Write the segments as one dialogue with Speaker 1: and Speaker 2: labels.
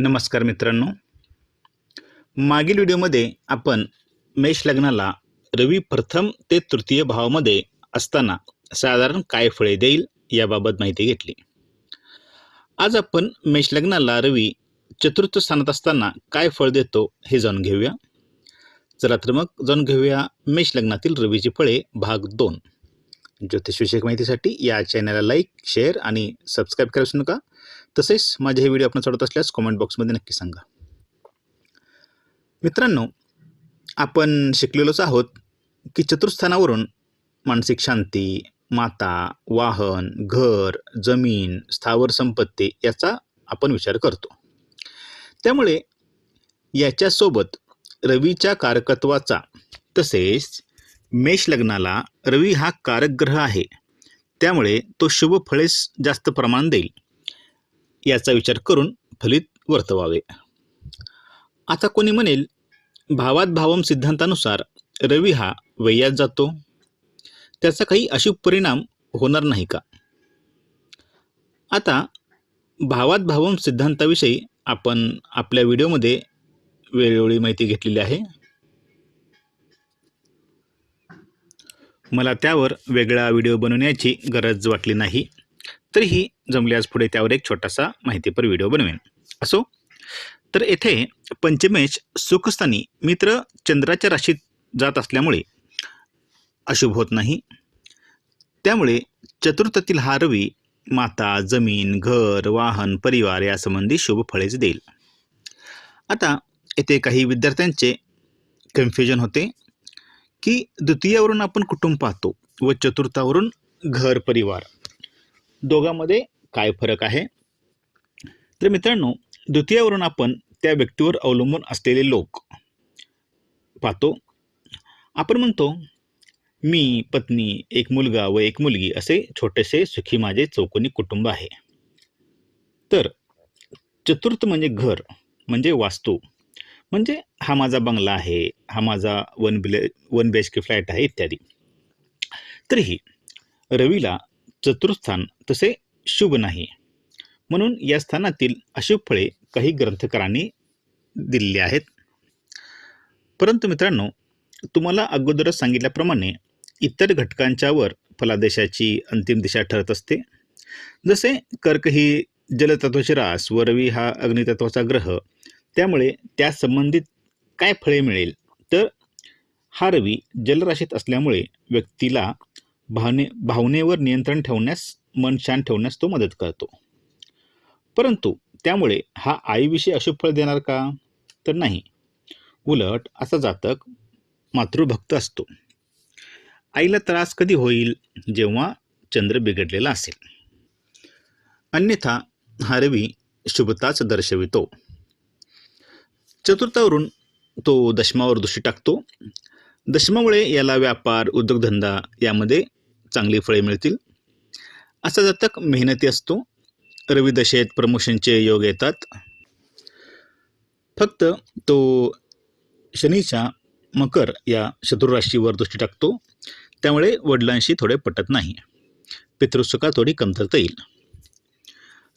Speaker 1: नमस्कार मित्रांनो. मागील व्हिडिओमध्ये आपण मेष लग्नाला रवी प्रथम ते तृतीय भावामध्ये असताना साधारण काय फळे देईल याबाबत माहिती घेतली. आज आपण मेष लग्नाला रवी चतुर्थ स्थानात असताना काय फळ देतो हे जाणून घेऊया. चला तर मग जाणून घेऊया मेष लग्नातील रवीची फळे भाग दोन. ज्योतिषविषयक माहितीसाठी या चॅनलला लाईक शेअर आणि सबस्क्राईब करायचं नका. तसेच माझे हे व्हिडिओ आपण चढत असल्यास कॉमेंट बॉक्समध्ये नक्की सांगा. मित्रांनो आपण शिकलेलोच आहोत की चतुर्थानावरून मानसिक शांती माता वाहन घर जमीन स्थावर संपत्ती याचा आपण विचार करतो. त्यामुळे याच्यासोबत रवीच्या कारकत्वाचा तसेच मेष लग्नाला रवी हा कारक ग्रह आहे. त्यामुळे तो शुभ फळेस जास्त प्रमाण देईल. याचा विचार करून फलित वर्तवावे. आता कोणी म्हणेल भावात भावम सिद्धांतानुसार रवी हा वैयात जातो. त्याचा काही अशुभ परिणाम होणार नाही का? आता भावात भावम सिद्धांताविषयी आपण आपल्या व्हिडिओमध्ये वेळोवेळी माहिती घेतलेली आहे. मला त्यावर वेगळा व्हिडिओ बनवण्याची गरज वाटली नाही. तरीही जमल्यास पुढे त्यावर एक छोटासा माहितीपर व्हिडिओ बनवेन. असो. तर येथे पंचमेश सुखस्थानी मित्र चंद्राच्या राशीत जात असल्यामुळे अशुभ होत नाही. त्यामुळे चतुर्थातील हा रवी माता जमीन घर वाहन परिवार यासंबंधी शुभ फळेच देईल. आता येथे काही विद्यार्थ्यांचे कन्फ्युजन होते की द्वितीयावरून आपण कुटुंब पाहतो व चतुर्थावरून घर परिवार. दोघांमध्ये काय फरक आहे? तर मित्रांनो द्वितीयावरून आपण त्या व्यक्तीवर अवलंबून असलेले लोक पाहतो. आपण म्हणतो मी पत्नी एक मुलगा व एक मुलगी असे छोटेसे सुखी माझे चौकोनी कुटुंब आहे. तर चतुर्थ म्हणजे घर म्हणजे वास्तू म्हणजे हा माझा बंगला आहे हा माझा वन बिले one B H K flat आहे इत्यादी. तरीही रवीला चतुर्थान तसे शुभ नाही. म्हणून या स्थानातील अशुभ फळे काही ग्रंथकारांनी दिलेली आहेत. परंतु मित्रांनो तुम्हाला अगोदरच सांगितल्याप्रमाणे इतर घटकांच्यावर फलादेशाची अंतिम दिशा ठरत असते. जसे कर्क ही जलतत्वाची रास व रवी हा अग्नितत्वाचा ग्रह त्यामुळे त्या संबंधित काय फळे मिळेल? तर हा रवी जलराशीत असल्यामुळे व्यक्तीला भावने भावनेवर नियंत्रण ठेवण्यास मन शांत ठेवण्यास तो मदत करतो. परंतु त्यामुळे हा आईविषयी अशुभ फळ देणार का? तर नाही. उलट असा जातक मातृभक्त असतो. आईला त्रास कधी होईल जेव्हा चंद्र बिघडलेला असेल? अन्यथा हा रवी शुभताच दर्शवितो. चतुर्थावरून तो दशमावर दृष्टी टाकतो. दशमामुळे याला व्यापार उद्योगधंदा यामध्ये चांगली फळे मिळतील. असा जातक मेहनती असतो. रवी दशेत प्रमोशनचे योग येतात. फक्त तो शनीच्या मकर या शत्रुराशीवर दृष्टी टाकतो. त्यामुळे वडिलांशी थोडे पटत नाही. पितृसुखा थोडी कमतरता येईल.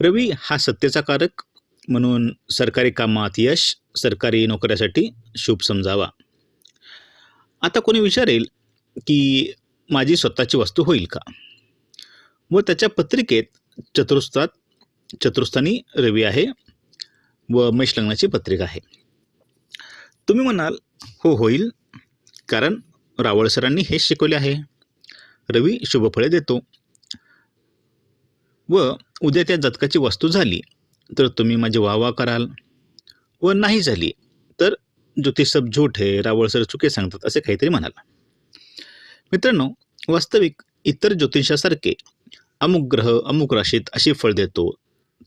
Speaker 1: रवी हा सत्तेचा कारक म्हणून सरकारी कामात यश सरकारी नोकऱ्यासाठी शुभ समजावा. आता कोणी विचारेल की माझी स्वतःची वस्तू होईल का? व त्याच्या पत्रिकेत चतुर्स्थात चतुर्स्थानी रवी आहे व मेष लग्नाची पत्रिका आहे. तुम्ही म्हणाल हो होईल कारण रावळ सरांनी हेच शिकवले आहे. रवी शुभफळे देतो. व उद्या त्या जातकाची वस्तू झाली तर तुम्ही माझी वाहवा कराल. व नाही झाली तर ज्योतिषब झूट आहे रावळ सर चुके सांगतात असे काहीतरी म्हणाल. मित्रांनो वास्तविक इतर ज्योतिषासारखे अमुक ग्रह अमुक राशीत अशी फळ देतो.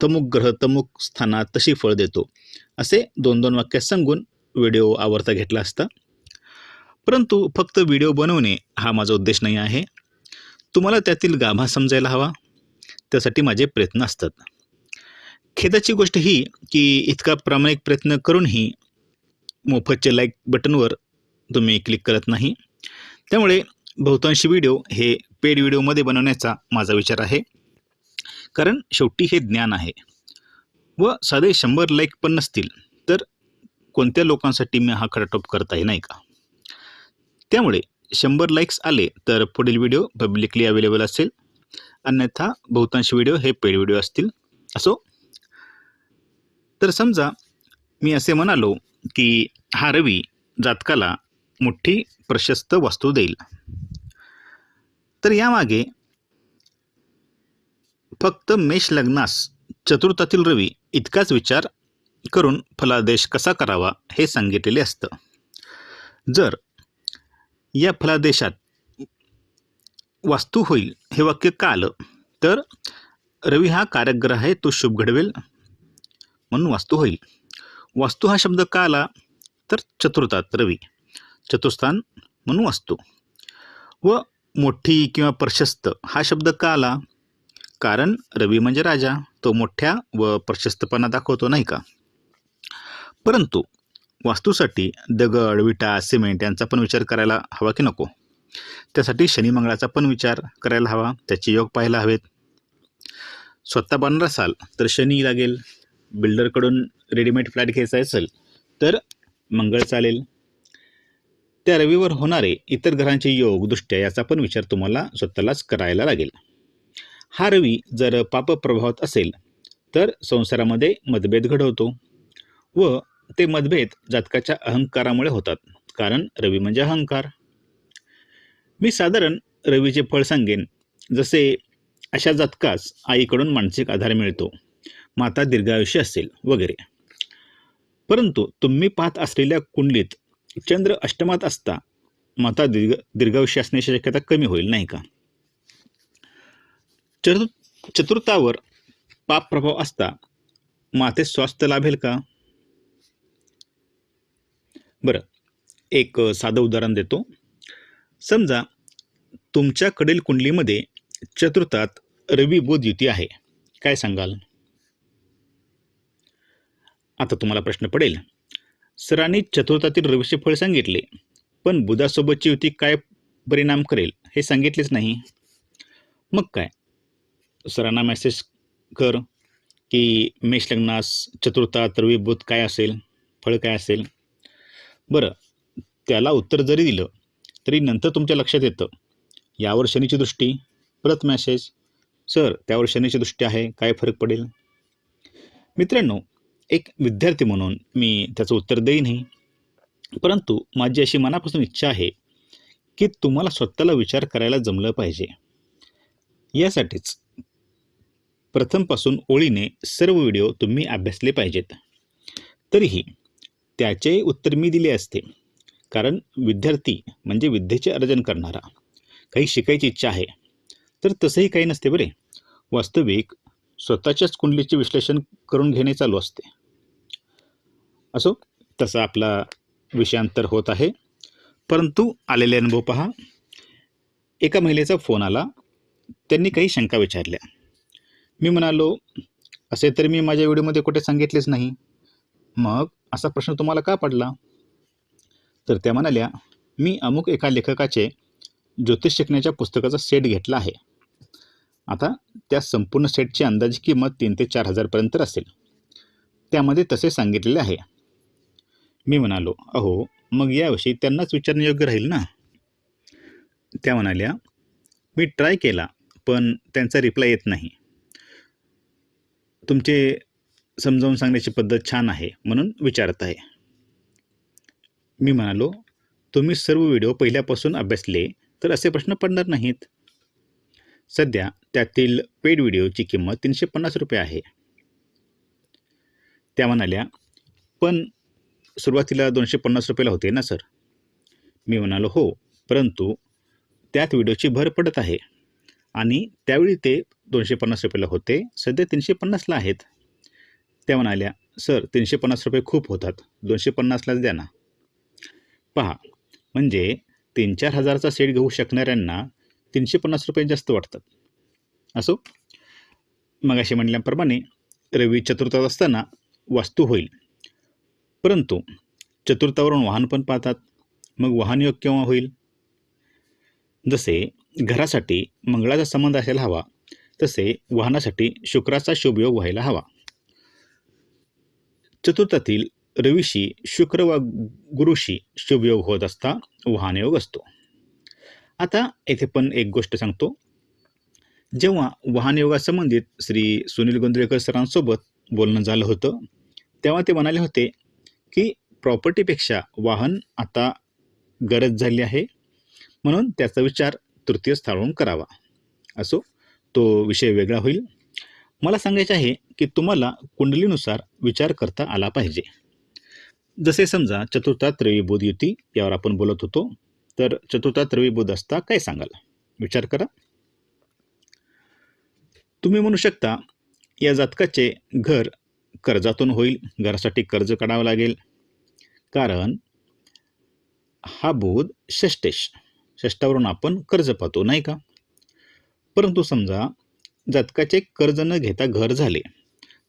Speaker 1: तमुक ग्रह तमुक स्थानात तशी फळ देतो. असे दोन दोन वाक्यात सांगून व्हिडिओ आवडता घेतला असता. परंतु फक्त व्हिडिओ बनवणे हा माझा उद्देश नाही आहे. तुम्हाला त्यातील गाभा समजायला हवा. त्यासाठी माझे प्रयत्न असतात. खेदाची गोष्ट ही की इतका प्रामाणिक प्रयत्न करूनही मोफतचे लाईक बटनवर तुम्ही क्लिक करत नाही. त्यामुळे बहुतांशी व्हिडिओ हे पेड व्हिडिओमध्ये बनवण्याचा माझा विचार आहे. कारण शेवटी हे ज्ञान आहे. व साधे शंभर लाईक पण नसतील तर कोणत्या लोकांसाठी मी हा खटाटोप करत आहे नाही का? त्यामुळे शंभर लाईक्स आले तर पुढील व्हिडिओ पब्लिकली अवेलेबल असेल. अन्यथा बहुतांश व्हिडिओ हे पेड व्हिडिओ असतील. असो तर समजा मी असे म्हणालो की हा रवी जातकाला मोठी प्रशस्त वस्तू देईल. तर यामागे फक्त मेष लग्नास चतुर्थातील रवी इतकाच विचार करून फलादेश कसा करावा हे सांगितलेले असतं. जर या फलादेशात वास्तू होईल हे वाक्य का आलं? तर रवी हा कारकग्रह आहे तो शुभ घडवेल म्हणून वास्तू होईल. वास्तू हा शब्द का आला? तर चतुर्थात रवी चतुर्थान म्हणून वास्तू. व मोठी किंवा प्रशस्त हा शब्द का आला? कारण रवी म्हणजे राजा. तो मोठ्या व प्रशस्तपणा दाखवतो नाही का? परंतु वास्तूसाठी दगड विटा सिमेंट यांचा पण विचार करायला हवा की नको? त्यासाठी शनिमंगळाचा पण विचार करायला हवा. त्याचे योग पाहायला हवेत. स्वतः बांधणार असाल तर शनी लागेल. बिल्डरकडून रेडीमेड फ्लॅट घ्यायचा असेल तर मंगळ चालेल. त्या रवीवर होणारे इतर ग्रहांचे योग दृष्ट्या याचा पण विचार तुम्हाला स्वतःलाच करायला लागेल. हा रवी जर पापप्रभावात असेल तर संसारामध्ये मतभेद घडवतो व ते मतभेद जातकाच्या अहंकारामुळे होतात कारण रवी म्हणजे अहंकार. मी साधारण रवीचे फळ सांगेन जसे अशा जातकास आईकडून मानसिक आधार मिळतो माता दीर्घायुष्य असेल वगैरे. परंतु तुम्ही पाहत असलेल्या कुंडलीत चंद्र अष्टमात असता माता दीर्घ दीर्घायुष्य असण्याची शक्यता कमी होईल नाही का? चतु चतुर्थावर पाप प्रभाव असता माते स्वास्थ्य लाभेल का? बरं एक साधं उदाहरण देतो. समजा तुमच्याकडील कुंडलीमध्ये चतुर्थात रवी बोध युती आहे. काय सांगाल? आता तुम्हाला प्रश्न पडेल. सरांनी चतुर्थातील रवीचे फळ सांगितले पण बुधासोबतची युती काय परिणाम करेल हे सांगितलेच नाही. मग काय? सरांना मेसेज कर की मेष लग्नास चतुर्थात रवी बुध काय असेल? फळ काय असेल? बरं त्याला उत्तर जरी दिलं तरी नंतर तुमच्या लक्षात येतं. यावर शनीची दृष्टी परत मॅसेज सर त्यावर शनीची दृष्टी आहे काय फरक पडेल? मित्रांनो एक विद्यार्थी म्हणून मी त्याचं उत्तर देईनही परंतु माझी अशी मनापासून इच्छा आहे की तुम्हाला स्वतःला विचार करायला जमलं पाहिजे. यासाठीच प्रथमपासून ओळीने सर्व व्हिडिओ तुम्ही अभ्यासले पाहिजेत. तरीही त्याचे उत्तर मी दिले असते. कारण विद्यार्थी म्हणजे विद्येचे अर्जन करणारा काही शिकायची इच्छा आहे. तर तसंही काही नसते बरे. वास्तविक स्वतःच्याच कुंडलीचे विश्लेषण करून घेणे चालू असते. असो तसा आपला विषयांतर होत आहे. परंतु आलेले अनुभव पहा. एका महिलेचा फोन आला. त्यांनी काही शंका विचारल्या. मी म्हणालो असे तर मी माझ्या व्हिडिओमध्ये कुठे सांगितलेच नाही. मग असा प्रश्न तुम्हाला का पडला? तर त्या म्हणाल्या मी अमुक एका लेखकाचे ज्योतिष शिकण्याच्या पुस्तकाचा सेट घेतला आहे. आता त्या संपूर्ण सेटची अंदाजी किंमत तीन ते चार हजारपर्यंत असेल. त्यामध्ये तसे सांगितलेले आहे. मी म्हणालो अहो मग याविषयी त्यांनाच विचारणे योग्य राहील ना? त्या म्हणाल्या मी ट्राय केला पण त्यांचा रिप्लाय येत नाही. तुमचे समजावून सांगण्याची पद्धत छान आहे म्हणून विचारत आहे. मी म्हणालो तुम्ही सर्व व्हिडिओ पहिल्यापासून अभ्यासले तर असे प्रश्न पडणार नाहीत. सध्या त्यातील पेड व्हिडिओची किंमत तीनशे पन्नास रुपये आहे. त्या म्हणाल्या पण सुरुवातीला दोनशे पन्नास रुपयाला होते ना सर? मी म्हणालो हो परंतु त्यात व्हिडिओची भर पडत आहे आणि त्यावेळी ते दोनशे पन्नास रुपयाला होते सध्या तीनशे पन्नासला आहेत. त्या म्हणाल्या सर तीनशे पन्नास रुपये खूप होतात दोनशे पन्नासलाच द्या ना. पहा म्हणजे तीन चार हजारचा सेट घेऊ शकणाऱ्यांना तीनशे पन्नास रुपये जास्त वाटतात. असो? मग असे म्हणल्याप्रमाणे रवी चतुर्थात असताना वास्तू होईल. परंतु चतुर्थावरून वाहन पण पाहतात. मग वाहनयोग केव्हा होईल? जसे घरासाठी मंगळाचा संबंध असायला हवा तसे वाहनासाठी शुक्राचा शुभयोग व्हायला हवा. चतुर्थातील रवीशी शुक्र व गुरुशी शुभयोग होत असता वाहनयोग असतो. आता येथे पण एक गोष्ट सांगतो. जेव्हा वाहनयोगासंबंधित श्री सुनील गोंदळेकर सरांसोबत बोलणं झालं होतं तेव्हा ते म्हणाले होते की प्रॉपर्टीपेक्षा वाहन आता गरज झाली आहे. म्हणून त्याचा विचार तृतीय स्थळावरून करावा. असो तो विषय वेगळा होईल. मला सांगायचे आहे की तुम्हाला कुंडलीनुसार विचार करता आला पाहिजे. जसे समजा चतुर्थात रवी बुध युती यावर आपण बोलत होतो. तर चतुर्थात रवी बुध असता काय सांगाल? विचार करा. तुम्ही म्हणू शकता या जातकाचे घर कर्जातून होईल घरासाठी कर्ज काढावं लागेल. कारण हा बोध षष्टेश षष्टावरून आपण कर्ज पाहतो नाही का? परंतु समजा जातकाचे कर्ज न घेता घर झाले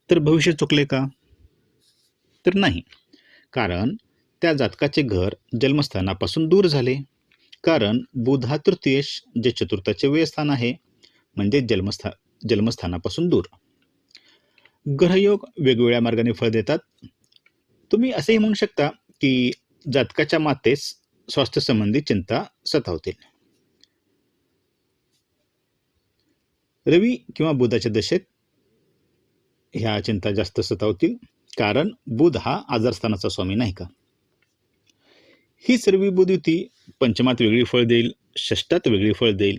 Speaker 1: तर भविष्य चुकले का? तर नाही. कारण त्या जातकाचे घर जन्मस्थानापासून दूर झाले. कारण बुध हा तृतीयश जे चतुर्थाचे व्ययस्थान आहे म्हणजे जन्मस्था जन्मस्थानापासून दूर. ग्रहयोग वेगवेगळ्या मार्गाने फळ देतात. तुम्ही असेही म्हणू शकता की जातकाच्या मातेस स्वास्थ्यसंबंधी चिंता सतावतील. रवी किंवा बुधाच्या दशेत ह्या चिंता जास्त सतावतील कारण बुध हा आजारस्थानाचा स्वामी नाही का? ही सर्व बुध युती पंचमात वेगळी फळ देईल षष्टात वेगळी फळ देईल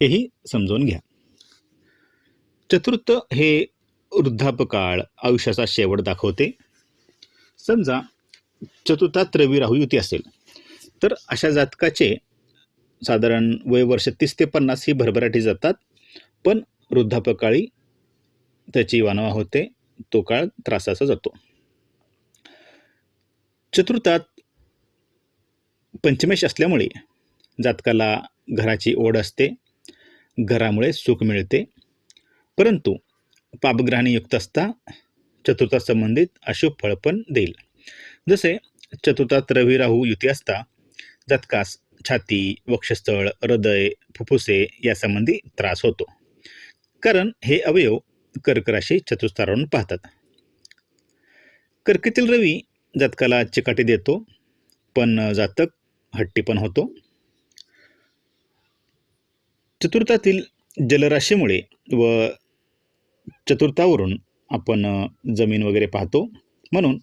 Speaker 1: हेही समजून घ्या. चतुर्थ हे वृद्धापकाळ आयुष्याचा शेवट दाखवते. समजा चतुर्थात रवी राहू युती असेल तर अशा जातकाचे साधारण वय वर्ष तीस ते पन्नास ही भरभराटी जातात पण वृद्धापकाळी त्याची वानवा होते तो काळ त्रासाचा जातो. चतुर्थात पंचमेश असल्यामुळे जातकाला घराची ओढ असते घरामुळे सुख मिळते. परंतु पापग्रहाने युक्त असता चतुर्थात संबंधित अशुभ फळ पण देईल. जसे चतुर्थात रवी राहू युती असता जातकास छाती वक्षस्थळ हृदय फुफ्फुसे यासंबंधी त्रास होतो. कारण हे अवयव कर्कराशी चतुस्थारावरून पाहतात. कर्केतील रवी जातकाला चिकाटी देतो पण जातक हट्टी पण होतो. चतुर्थातील जलराशीमुळे व चतुर्थावरून आपण जमीन वगैरे पाहतो. म्हणून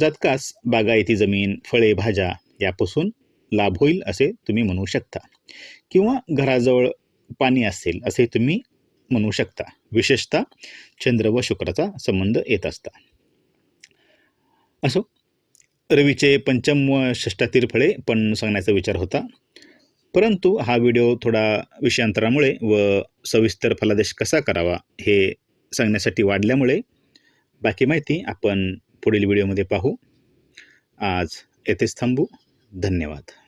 Speaker 1: जातकास बागायती जमीन फळे भाज्या यापासून लाभ होईल असे तुम्ही म्हणू शकता. किंवा घराजवळ पाणी असेल असे तुम्ही म्हणू शकता. विशेषतः चंद्र व शुक्राचा संबंध येत असता. असो. रवीचे पंचम व षष्टातील फळे पण सांगण्याचा विचार होता. परंतु हा व्हिडिओ थोडा विषयांतरामुळे व सविस्तर फलादेश कसा करावा हे सांगण्यासाठी वाढल्यामुळे बाकी माहिती आपण पुढील व्हिडिओमध्ये पाहू. आज येथेच थांबू. धन्यवाद.